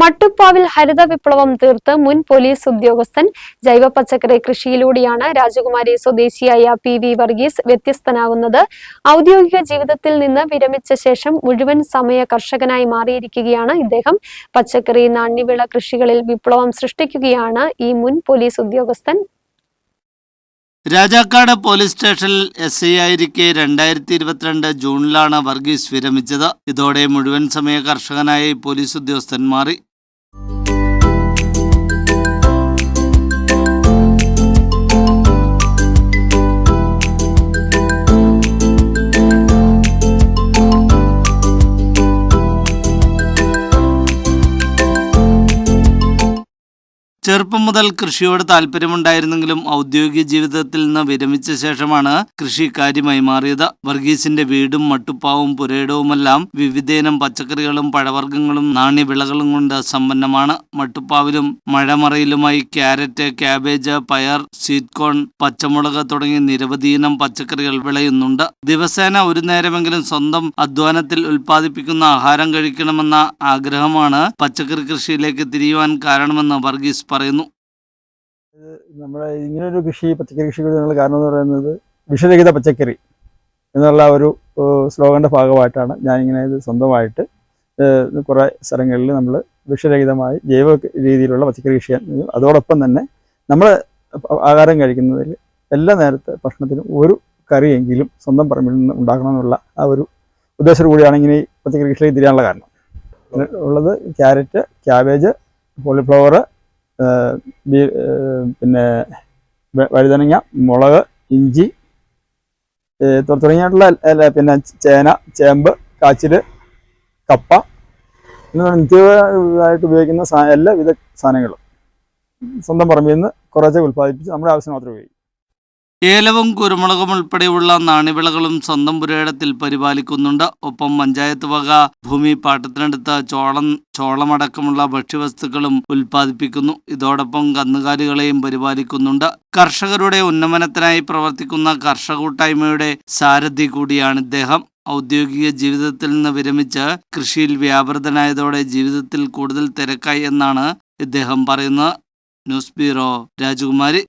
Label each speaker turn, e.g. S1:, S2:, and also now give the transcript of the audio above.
S1: മട്ടുപ്പാവിൽ ഹരിത വിപ്ലവം തീർത്ത് മുൻ പോലീസ് ഉദ്യോഗസ്ഥൻ ജൈവ പച്ചക്കറി കൃഷിയിലൂടെയാണ് രാജകുമാരി സ്വദേശിയായ പി വി വർഗീസ് വ്യത്യസ്തനാകുന്നത്. ഔദ്യോഗിക ജീവിതത്തിൽ നിന്ന് വിരമിച്ച ശേഷം മുഴുവൻ സമയ കർഷകനായി മാറിയിരിക്കുകയാണ് ഇദ്ദേഹം. പച്ചക്കറി നാണ്യവിള കൃഷികളിൽ വിപ്ലവം സൃഷ്ടിക്കുകയാണ് ഈ മുൻ പോലീസ് ഉദ്യോഗസ്ഥൻ.
S2: രാജാക്കാട് പോലീസ് സ്റ്റേഷനിൽ എസ് ഐ ആയിരിക്കെ രണ്ടായിരത്തി ഇരുപത്തിരണ്ട് ജൂണിലാണ് വർഗീസ് വിരമിച്ചത്. ഇതോടെ മുഴുവൻ സമയ കർഷകനായി പോലീസ് ഉദ്യോഗസ്ഥൻ മാറി. ചെറുപ്പം മുതൽ കൃഷിയോട് താല്പര്യമുണ്ടായിരുന്നെങ്കിലും ഔദ്യോഗിക ജീവിതത്തിൽ നിന്ന് വിരമിച്ച ശേഷമാണ് കൃഷി കാര്യമായി മാറിയത്. വർഗീസിന്റെ വീടും മട്ടുപ്പാവും പുരയിടവുമെല്ലാം വിവിധയിനം പച്ചക്കറികളും പഴവർഗങ്ങളും നാണ്യവിളകളും കൊണ്ട് സമ്പന്നമാണ്. മട്ടുപ്പാവിലും മഴമറയിലുമായി ക്യാരറ്റ് ക്യാബേജ് പയർ സ്വീറ്റ് കോൺ പച്ചമുളക് തുടങ്ങി നിരവധിയിനം പച്ചക്കറികൾ വിളയുന്നുണ്ട്. ദിവസേന ഒരു നേരമെങ്കിലും സ്വന്തം അധ്വാനത്തിൽ ഉൽപ്പാദിപ്പിക്കുന്ന ആഹാരം കഴിക്കണമെന്ന ആഗ്രഹമാണ് പച്ചക്കറി കൃഷിയിലേക്ക് തിരിയുവാൻ കാരണമെന്ന് വർഗീസ് പറയുന്നു.
S3: നമ്മുടെ ഇങ്ങനൊരു കൃഷി പച്ചക്കറി കൃഷി ചെയ്യാനുള്ള കാരണം എന്ന് പറയുന്നത് വിഷരഹിത പച്ചക്കറി എന്നുള്ള ഒരു സ്ലോഗന്റെ ഭാഗമായിട്ടാണ് ഞാനിങ്ങനെ ഇത് സ്വന്തമായിട്ട് കുറെ സ്ഥലങ്ങളിൽ നമ്മൾ വിഷരഹിതമായി ജൈവ രീതിയിലുള്ള പച്ചക്കറി കൃഷി അതോടൊപ്പം തന്നെ നമ്മൾ ആഹാരം കഴിക്കുന്നതിൽ എല്ലാ നേരത്തെ ഭക്ഷണത്തിനും ഒരു കറിയെങ്കിലും സ്വന്തം പറമ്പിൽ നിന്ന് ഉണ്ടാക്കണമെന്നുള്ള ആ ഒരു ഉദ്ദേശത്തോടു കൂടിയാണ് ഇങ്ങനെ ഈ പച്ചക്കറി കൃഷിയിലേക്ക് തിരിയാനുള്ള കാരണം. ഉള്ളത്. ക്യാരറ്റ് ക്യാബേജ് കോളിഫ്ലവർ പിന്നെ വഴുതനങ്ങ മുളക് ഇഞ്ചി തുടങ്ങിയിട്ടുള്ള പിന്നെ ചേന ചേമ്പ് കാച്ചിൽ കപ്പ എന്നുള്ള നിത്യമായിട്ട് ഉപയോഗിക്കുന്ന എല്ലാ വിധ സാധനങ്ങളും സ്വന്തം പറമ്പിൽ നിന്ന് കുറേശ്ശെ ഉൽപ്പാദിപ്പിച്ച് നമ്മുടെ ആവശ്യം മാത്രം ഉപയോഗിക്കും.
S2: ഏലവും കുരുമുളകും ഉൾപ്പെടെയുള്ള നാണ്യവിളകളും സ്വന്തം പുരയിടത്തിൽ പരിപാലിക്കുന്നുണ്ട്. ഒപ്പം പഞ്ചായത്ത് വക ഭൂമി പാട്ടത്തിനടുത്ത് ചോളം ചോളമടക്കമുള്ള ഭക്ഷ്യവസ്തുക്കളും ഉൽപ്പാദിപ്പിക്കുന്നു. ഇതോടൊപ്പം കന്നുകാലികളെയും പരിപാലിക്കുന്നുണ്ട്. കർഷകരുടെ ഉന്നമനത്തിനായി പ്രവർത്തിക്കുന്ന കർഷക കൂട്ടായ്മയുടെ സാരഥി കൂടിയാണ് ഇദ്ദേഹം. ഔദ്യോഗിക ജീവിതത്തിൽ നിന്ന് വിരമിച്ച് കൃഷിയിൽ വ്യാപൃതനായതോടെ ജീവിതത്തിൽ കൂടുതൽ തിരക്കായി എന്നാണ് ഇദ്ദേഹം പറയുന്നത്. ന്യൂസ് ബ്യൂറോ രാജകുമാരി.